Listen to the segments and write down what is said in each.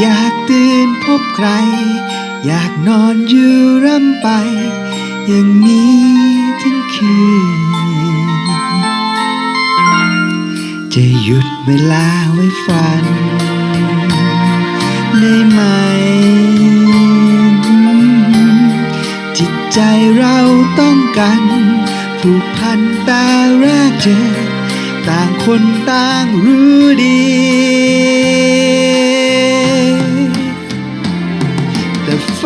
อยากตื่นพบใคร อยากนอนอยู่ร่ำไป อย่างนี้ทั้งคืน จะหยุดเวลาไว้ฝัน ได้ไหม จิตใจเราต้องกันผูกพันแต่แรกเจอ ต่างคนต่างรู้ดี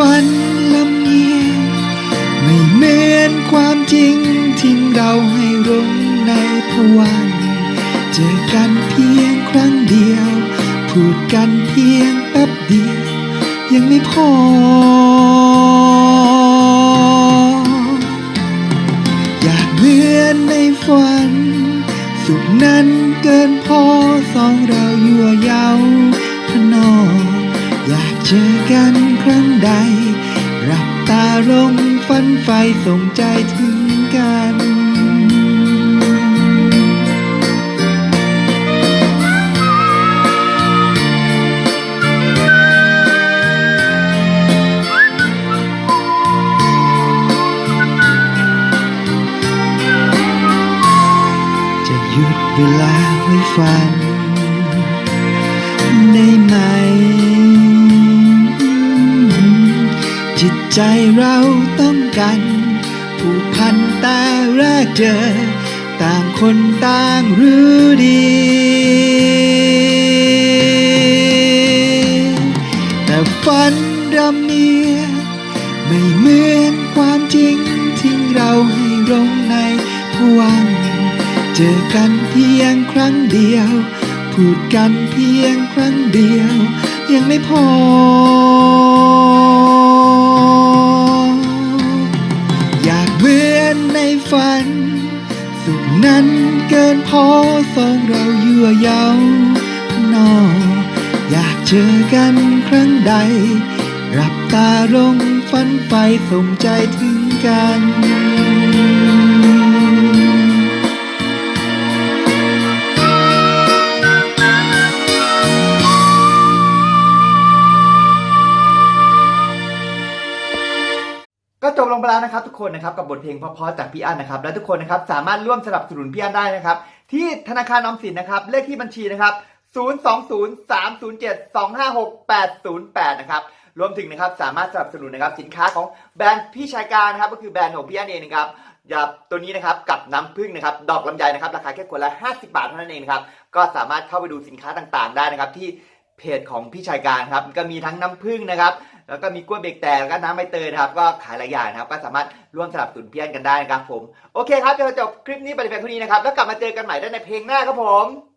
ฝันลำเอียงไม่เหมือนความจริงทิ้งเราให้รงในผวังเจอกันเพียงครั้งเดียว พูดกันเพียงแป๊บเดียว ยังไม่พอ อยากเหมือนในฝัน สุขนั้นเกินพอสองเรายั่วเย้าพนออยากเจอกันครั้งใด ตาลงฝันไฟส่งใจถึงกันจะหยุดเวลาไว้ฝัน ได้ไหม จิตใจเราต้องกันผูกพันแต่แรกเจอ ต่างคนต่างรู้ดี แต่ฝันรำเนียไม่เหมือนความจริงทิ้งเราให้รงในผวัง เจอกันเพียงครั้งเดียว พูดกันเพียงครั้งเดียว ยังไม่พอ สุขนั้นเกินพอสองเราเยื่อเย้านออยากเจอกันครั้งใด รับตาลงฝันไฟส่งใจถึงกัน ก็จบลงไปแล้วนะครับทุกคนนะครับกับบทเพลงเพราะๆจากพี่อั้นนะครับและทุกคนนะครับสามารถร่วมสนับสนุนพี่อั้นได้นะครับที่ธนาคารออมสินนะครับเลขที่บัญชีนะครับ 020-307-256-808 นะครับรวมถึงนะครับสามารถสนับสนุนนะครับสินค้าของแบรนด์พี่ชายการนะครับก็คือแบรนด์ของพี่อั้นเองนะครับอย่าตัวนี้นะครับกับน้ำผึ้งนะครับดอกลำไยนะครับราคาแค่ขวดละ 50 บาทเท่านั้นเองนะครับก็สามารถเข้าไปดูสินค้าต่างๆ ได้นะครับที่เพจของพี่ชายการครับก็มีทั้งน้ำผึ้งนะครับ แล้วก็มีกล้วยเบรกแตกแล้วก็น้ำใบเตยนะครับก็ขายหลายอย่างนะครับก็สามารถร่วมสนับสนุนเพี้ยนกันได้นะครับผมโอเคครับเดี๋ยวเราจบคลิปนี้ไปในเพียงเท่านี้นะครับแล้วกลับมาเจอกันใหม่ได้ในเพลงหน้าครับผม